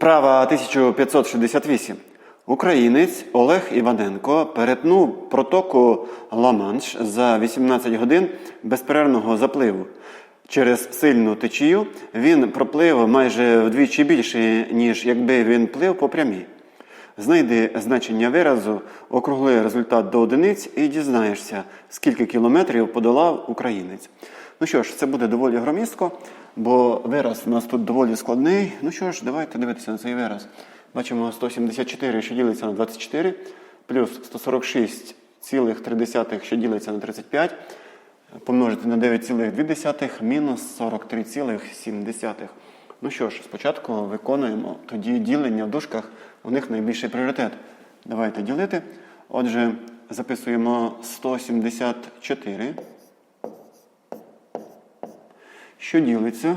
Вправа 1568. Українець Олег Іваненко перетнув протоку Ла-Манш за 18 годин безперервного запливу. Через сильну течію він проплив майже вдвічі більше, ніж якби він плив по прямій. Знайди значення виразу, округли результат до одиниць і дізнаєшся, скільки кілометрів подолав українець. Ну що ж, це буде доволі громістко, бо вираз у нас тут доволі складний. Ну що ж, давайте дивитися на цей вираз. Бачимо 174, що ділиться на 24, плюс 146,3, що ділиться на 35, помножити на 9,2, мінус 43,7. Ну що ж, спочатку виконуємо тоді ділення в дужках, у них найбільший пріоритет. Давайте ділити. Отже, записуємо 174, що ділиться.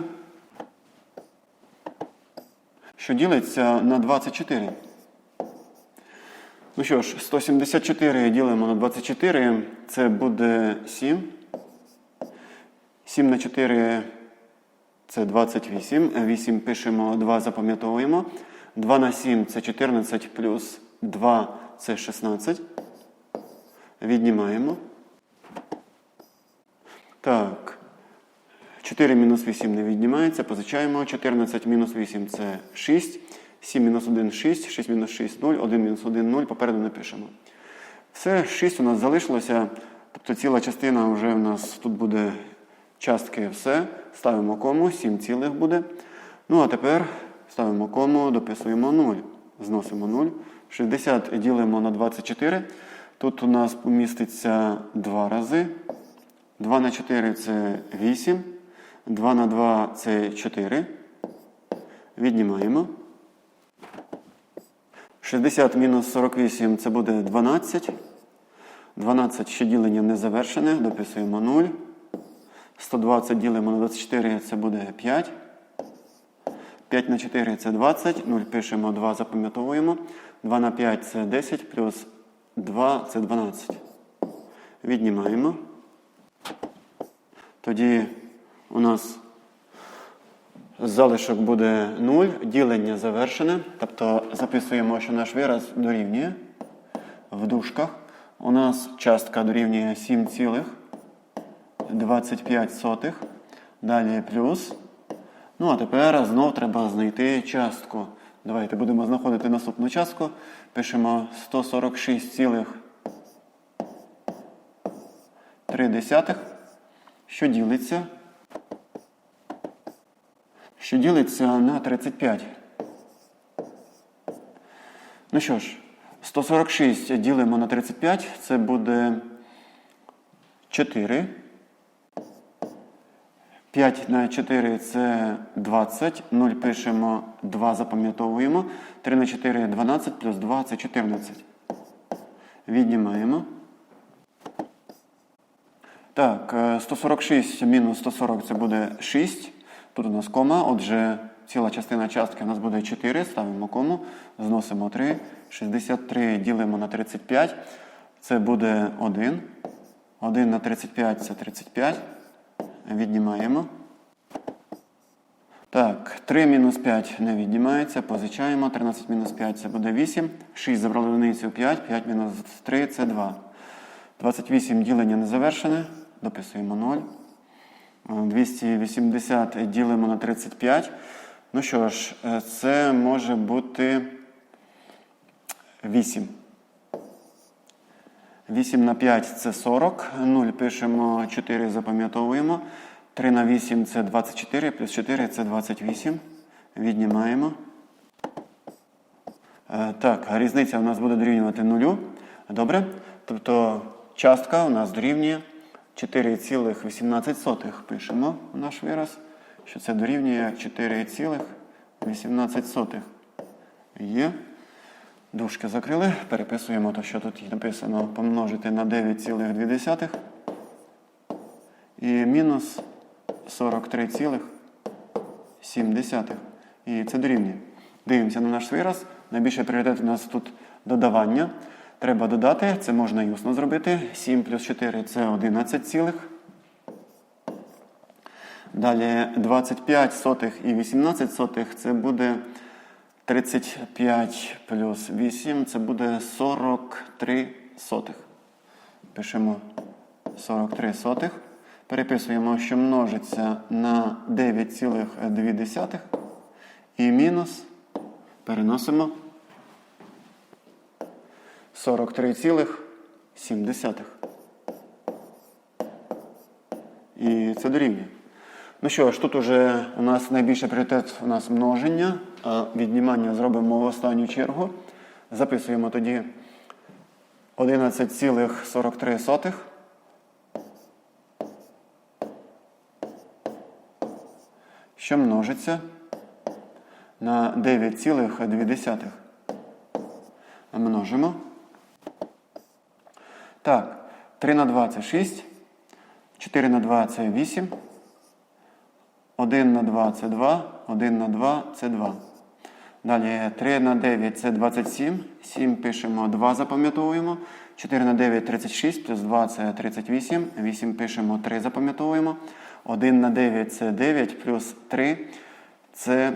Що ділиться на 24. Ну що ж, 174 ділимо на 24, це буде 7. 7 на 4 це 28. 8 пишемо, 2 запам'ятовуємо. 2 на 7 це 14 плюс 2 це 16. Віднімаємо. Так. 4 мінус 8 не віднімається, позичаємо. 14 мінус 8 це 6. 7 мінус 1 6, 6 мінус 6 0, 1 мінус 1 0, попереду не пишемо. Все, 6 у нас залишилося. Тобто ціла частина вже у нас тут буде частки все. Ставимо кому, 7 цілих буде. Ну, а тепер ставимо кому, дописуємо 0. Зносимо 0. 60 ділимо на 24. Тут у нас поміститься 2 рази. 2 на 4 це 8. 2 на 2 це 4. Віднімаємо. 60 мінус 48 це буде 12. 12 ще ділення не завершене. Дописуємо 0. 120 ділимо на 24 це буде 5. 5 на 4 це 20. 0 пишемо 2, запам'ятовуємо. 2 на 5 це 10, плюс 2 це 12. Віднімаємо. Тоді у нас залишок буде 0, ділення завершене. Тобто записуємо, що наш вираз дорівнює в дужках. У нас частка дорівнює 7,25. Далі плюс. Ну, а тепер знов треба знайти частку. Давайте будемо знаходити наступну частку. Пишемо 146,3, що ділиться. Що ділиться на 35. Ну що ж, 146 ділимо на 35, це буде 4. 5 на 4 це 20. 0 пишемо, 2 запам'ятовуємо. 3 на 4 12, плюс 2 це 14. Віднімаємо. Так, е, 146 мінус 140 це буде 6. Тут у нас кома, отже, ціла частина частки у нас буде 4. Ставимо кому, зносимо 3. 63 ділимо на 35. Це буде 1. 1 на 35 це 35. Віднімаємо. Так, 3 мінус 5 не віднімається, позичаємо. 13 мінус 5 це буде 8. 6 забрали одиницю 5, 5 мінус 3 це 2. 28 ділення не завершене. Дописуємо 0. 280 ділимо на 35. Ну що ж, е, це може бути 8. 8 на 5 це 40. 0 пишемо 4, запам'ятовуємо. 3 на 8 це 24, плюс 4 це 28. Віднімаємо. Е, Так, різниця у нас буде дорівнювати 0. Добре. Тобто частка у нас дорівнює 4,18 пишемо в наш вираз, що це дорівнює 4,18. Є. Дужки закрили. Переписуємо те, що тут написано помножити на 9,2 і мінус 43,7. І це дорівнює. Дивимося на наш вираз. Найбільший пріоритет у нас тут додавання. Треба додати, це можна і усно зробити. 7 плюс 4 це 11 цілих. Далі 25 сотих і 18 сотих це буде 35 плюс 8 це буде 43 сотих. Пишемо 43 сотих. Переписуємо, що множиться на 9,2 і мінус переносимо 43,7. І це дорівнює. Ну що ж, тут уже у нас найбільший пріоритет у нас множення, віднімання зробимо в останню чергу. Записуємо тоді 11,43. Що множиться на 9,2. Множимо. Так, 3 на 2 це 6, 4 на 2 це 8. 1 на 2 це 2, 1 на 2 це 2. Далі 3 на 9 це 27. 7 пишемо 2, запам'ятовуємо. 4 на 9 36, плюс 2 це 38. 8 пишемо 3, запам'ятовуємо. 1 на 9 це 9, плюс 3 це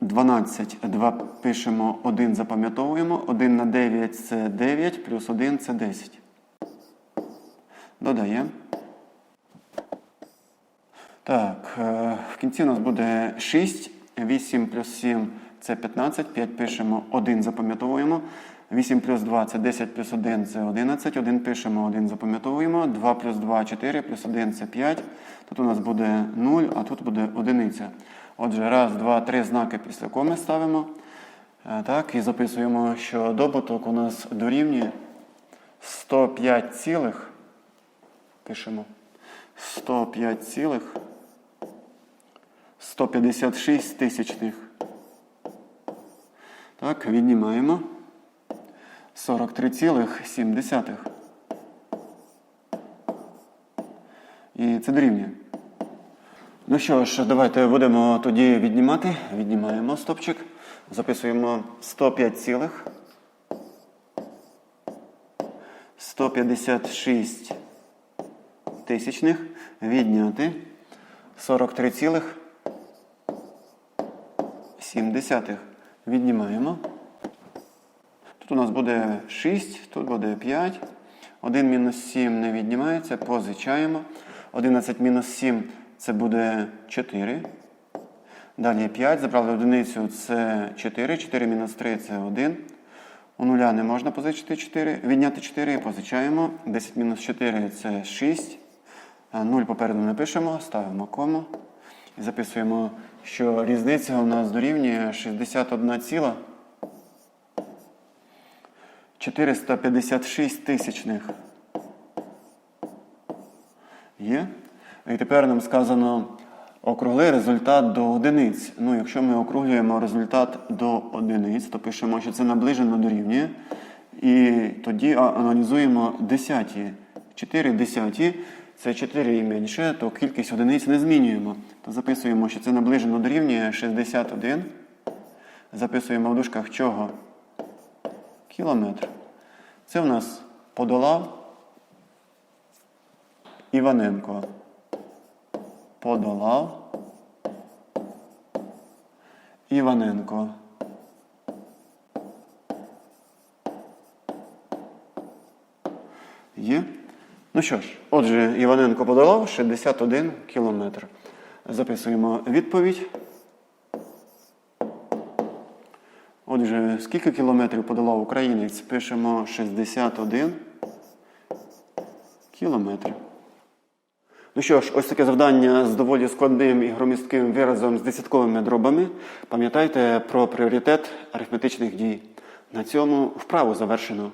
12. 2 пишемо 1, запам'ятовуємо. 1 на 9 це 9, плюс 1 це 10. Додаємо. Так, е, в кінці у нас буде 6, 8 плюс 7 це 15, 5 пишемо, 1 запам'ятовуємо. 8 плюс 2 це 10 плюс 1 це 11, 1 пишемо, 1 запам'ятовуємо. 2 плюс 2 4 плюс 1 це 5. Тут у нас буде 0, а тут буде одиниця. Отже, раз, два, три знаки після коми ставимо. Е, Так, і записуємо, що добуток у нас дорівнює 105 цілих. Пишемо 105 цілих 156 тисячних. Так, віднімаємо 43,7. І це дорівнює. Ну що ж, давайте будемо тоді віднімати. Віднімаємо стопчик. Записуємо 105 цілих. 156 тисячних відняти 43,7. Віднімаємо. Тут у нас буде 6, тут буде 5. 1 мінус 7 не віднімається, позичаємо. 11 мінус 7 це буде 4. Далі 5. Забрали одиницю це 4. 4 мінус 3 це 1. У нуля не можна позичити 4. Відняти 4 позичаємо. 10 мінус 4 це 6. 0 попереду не пишемо, ставимо кому. І записуємо, що різниця у нас дорівнює 61 456 тисячних. Є? І тепер нам сказано округли результат до одиниць. Ну, якщо ми округлюємо результат до одиниць, то пишемо, що це наближено дорівнює. І тоді аналізуємо десяті. 4 десяті це 4 і менше, то кількість одиниць не змінюємо. То записуємо, що це наближено дорівнює 61. Записуємо в дужках чого? Кілометр. Це в нас подолав Іваненко. Подолав Іваненко. Є? Ну що ж, отже, Іваненко подолав 61 кілометр. Записуємо відповідь. Отже, скільки кілометрів подолав українець? Пишемо 61 кілометр. Ну що ж, ось таке завдання з доволі складним і громістким виразом з десятковими дробами. Пам'ятайте про пріоритет арифметичних дій. На цьому вправу завершено.